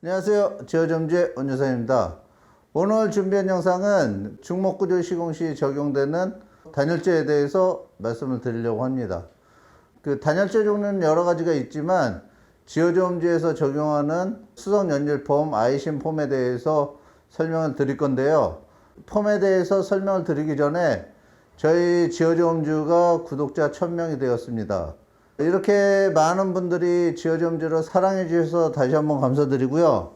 안녕하세요. 지어점주의 원유사입니다. 오늘 준비한 영상은 중목구조 시공 시 적용되는 단열재에 대해서 말씀을 드리려고 합니다. 그 단열재 종류는 여러 가지가 있지만 지어점주에서 적용하는 수성 연질 폼 아이신 폼에 대해서 설명을 드릴 건데요. 폼에 대해서 설명을 드리기 전에 저희 지어점주가 구독자 1000명이 되었습니다. 이렇게 많은 분들이 지어점주를 사랑해 주셔서 다시 한번 감사드리고요.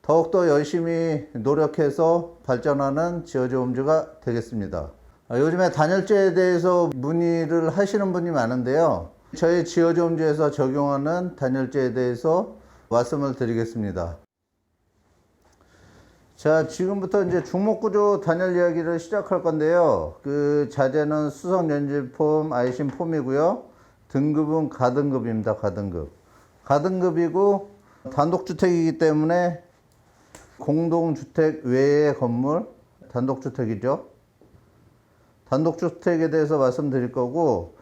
더욱더 열심히 노력해서 발전하는 지어점주가 되겠습니다. 아, 요즘에 단열재에 대해서 문의를 하시는 분이 많은데요. 저희 지어점주에서 적용하는 단열재에 대해서 말씀을 드리겠습니다. 자, 지금부터 이제 중목구조 단열 이야기를 시작할 건데요. 그 자재는 수성 연질폼, 아이신 폼이고요. 등급은 가등급입니다. 가등급. 가등급이고 단독주택이기 때문에 공동주택 외의 건물 단독주택이죠. 단독주택에 대해서 말씀드릴 거고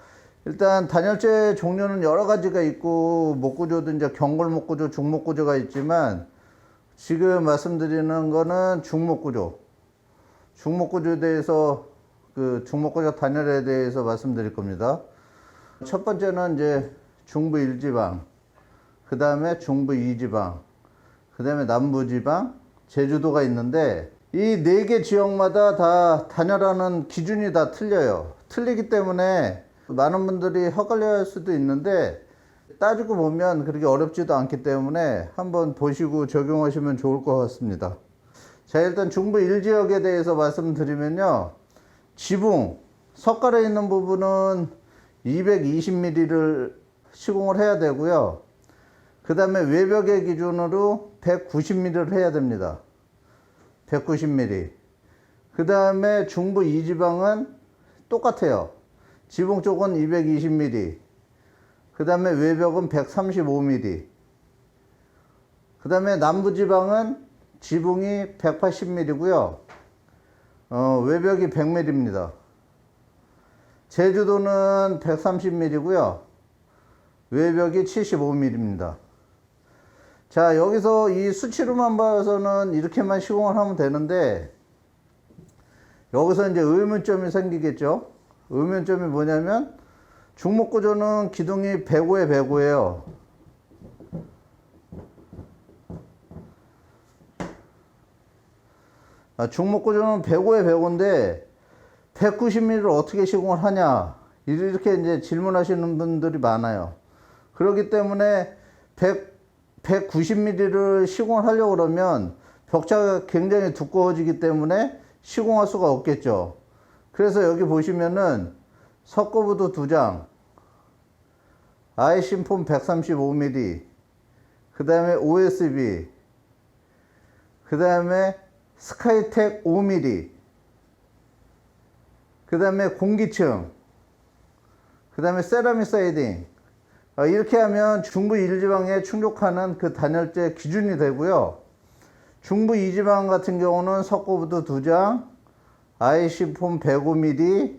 일단 단열재 종류는 여러 가지가 있고 목구조도 이제 경골 목구조, 중목구조가 있지만 지금 말씀드리는 거는 중목구조. 중목구조에 대해서 그 중목구조 단열에 대해서 말씀드릴 겁니다. 첫 번째는 이제 중부 1지방, 그 다음에 중부 2지방, 그 다음에 남부 지방, 제주도가 있는데 이 네 개 지역마다 다 단열하는 기준이 다 틀려요. 틀리기 때문에 많은 분들이 헷갈려 할 수도 있는데 따지고 보면 그렇게 어렵지도 않기 때문에 한번 보시고 적용하시면 좋을 것 같습니다. 자, 일단 중부 1지역에 대해서 말씀드리면요. 지붕, 석가래 있는 부분은 220mm를 시공을 해야 되고요. 그 다음에 외벽의 기준으로 190mm를 해야 됩니다. 190mm. 그 다음에 중부 2지방은 똑같아요. 지붕 쪽은 220mm. 그 다음에 외벽은 135mm. 그 다음에 남부 지방은 지붕이 180mm고요. 어, 외벽이 100mm입니다. 제주도는 130mm고요. 외벽이 75mm입니다. 자, 여기서 이 수치로만 봐서는 이렇게만 시공을 하면 되는데, 여기서 이제 의문점이 생기겠죠? 의문점이 뭐냐면, 중목구조는 기둥이 105에 105예요. 아, 중목구조는 105에 105인데, 190mm를 어떻게 시공을 하냐? 이렇게 이제 질문하시는 분들이 많아요. 그렇기 때문에 100, 190mm를 시공을 하려고 그러면 벽차가 굉장히 두꺼워지기 때문에 시공할 수가 없겠죠. 그래서 여기 보시면은 석고부도 두 장, 아이신폼 135mm, 그 다음에 OSB, 그 다음에 스카이텍 5mm, 그 다음에 공기층, 그 다음에 세라믹 사이딩. 어, 이렇게 하면 중부 1지방에 충족하는 그 단열재 기준이 되고요. 중부 2지방 같은 경우는 석고부도 2장, IC폼 105mm,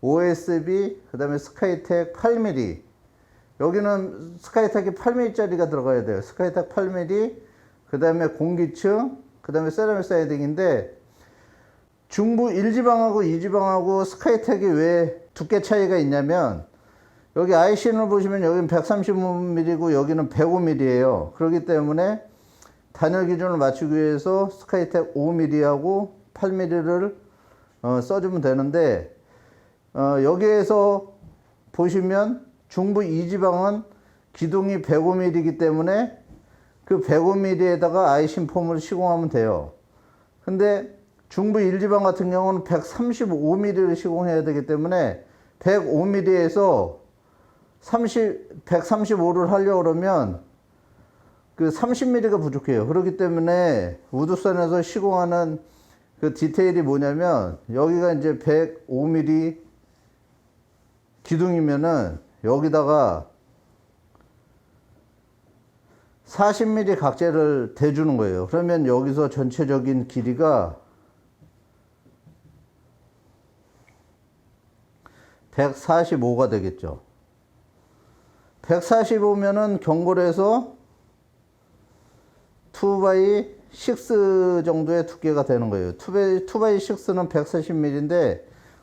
OSB, 그 다음에 스카이텍 8mm. 여기는 스카이텍이 8mm짜리가 들어가야 돼요. 스카이텍 8mm, 그 다음에 공기층, 그 다음에 세라믹 사이딩인데, 중부 1지방하고 2지방하고 스카이텍이 왜 두께 차이가 있냐면 여기 IC를 보시면 여기는 135mm고 여기는 105mm예요. 그렇기 때문에 단열 기준을 맞추기 위해서 스카이텍 5mm하고 8mm를 어, 써주면 되는데 어, 여기에서 보시면 중부 2지방은 기둥이 105mm이기 때문에 그 105mm에다가 아이신 폼을 시공하면 돼요. 근데 중부 1지방 같은 경우는 135mm를 시공해야 되기 때문에 105mm에서 30, 135를 하려고 그러면 그 30mm가 부족해요. 그렇기 때문에 우드선에서 시공하는 그 디테일이 뭐냐면 여기가 이제 105mm 기둥이면은 여기다가 40mm 각재를 대주는 거예요. 그러면 여기서 전체적인 길이가 145가 되겠죠. 145면은 경골에서 2바이 6 정도의 두께가 되는 거예요. 2바이, 2바이 6는 140mm인데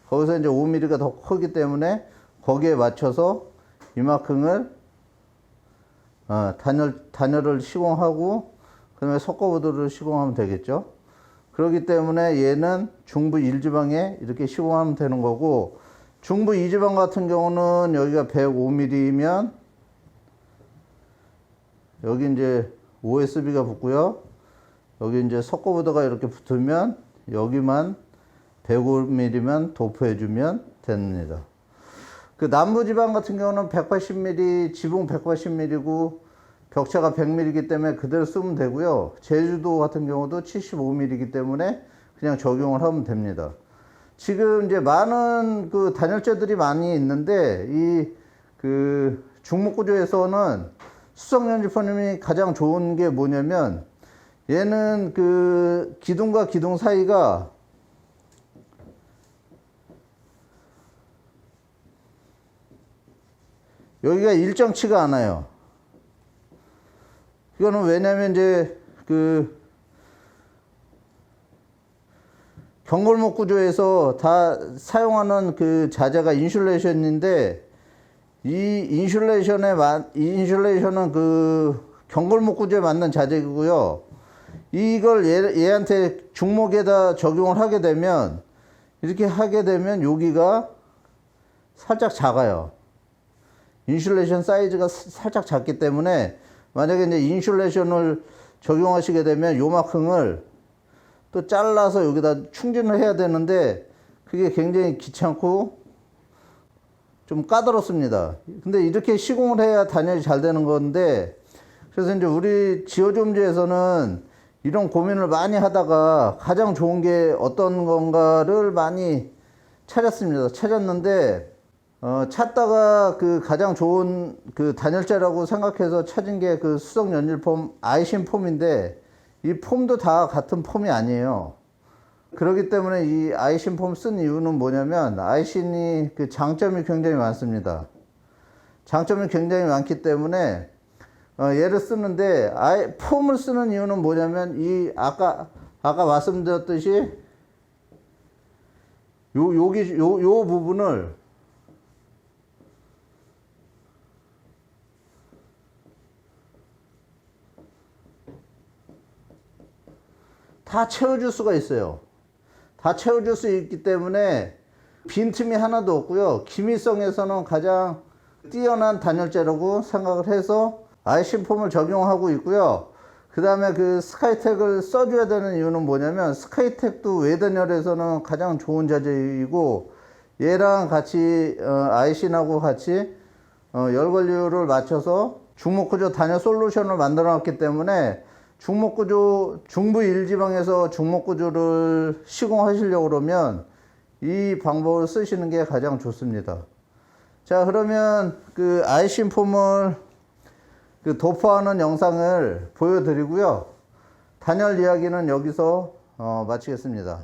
거기서 이제 5mm가 더 크기 때문에 거기에 맞춰서 이만큼을 어, 단열, 단열을 시공하고 그 다음에 석고보드를 시공하면 되겠죠. 그렇기 때문에 얘는 중부 1지방에 이렇게 시공하면 되는 거고 중부 2지방 같은 경우는 여기가 105mm면 여기 이제 OSB가 붙고요. 여기 이제 석고보드가 이렇게 붙으면 여기만 105mm만 도포해주면 됩니다. 그 남부지방 같은 경우는 180mm, 지붕 180mm고 벽체가 100mm이기 때문에 그대로 쓰면 되고요. 제주도 같은 경우도 75mm이기 때문에 그냥 적용을 하면 됩니다. 지금 이제 많은 그 단열재들이 많이 있는데 이 그 중목구조에서는 수성 연지포님이 가장 좋은 게 뭐냐면 얘는 그 기둥과 기둥 사이가 여기가 일정치가 않아요. 이거는 왜냐면 이제 그 경골목 구조에서 다 사용하는 그 자재가 인슐레이션인데 이 인슐레이션에 만 인슐레이션은 그 경골목 구조에 맞는 자재이고요. 이걸 얘, 얘한테 중목에다 적용을 하게 되면 이렇게 하게 되면 여기가 살짝 작아요. 인슐레이션 사이즈가 사- 살짝 작기 때문에 만약에 이제 인슐레이션을 적용하시게 되면 요만큼을 또 잘라서 여기다 충진을 해야 되는데 그게 굉장히 귀찮고 좀 까다롭습니다. 근데 이렇게 시공을 해야 단열이 잘 되는 건데 그래서 이제 우리 지어좀지에서는 이런 고민을 많이 하다가 가장 좋은 게 어떤 건가를 많이 찾았습니다. 찾았는데 어, 찾다가 그 가장 좋은 그 단열재라고 생각해서 찾은 게 그 수성 연질폼 아이신 폼인데 이 폼도 다 같은 폼이 아니에요. 그렇기 때문에 이 아이신 폼 쓴 이유는 뭐냐면 아이신이 그 장점이 굉장히 많습니다. 장점이 굉장히 많기 때문에 어, 얘를 쓰는데 아이 폼을 쓰는 이유는 뭐냐면 이 아까 아까 말씀드렸듯이 요 여기 요 요 부분을 다 채워줄 수가 있어요. 다 채워줄 수 있기 때문에 빈틈이 하나도 없고요. 기미성에서는 가장 뛰어난 단열재라고 생각을 해서 아이신폼을 적용하고 있고요. 그 다음에 그 스카이텍을 써줘야 되는 이유는 뭐냐면 스카이텍도 외단열에서는 가장 좋은 자재이고 얘랑 같이 어, 아이신하고 같이 어, 열관리를 맞춰서 중목구조 단열 솔루션을 만들어 놨기 때문에 중목구조 중부 일지방에서 중목구조를 시공하시려고 그러면 이 방법을 쓰시는 게 가장 좋습니다. 자 그러면 그 아이신 폼을 그 도포하는 영상을 보여드리고요. 단열 이야기는 여기서 어, 마치겠습니다.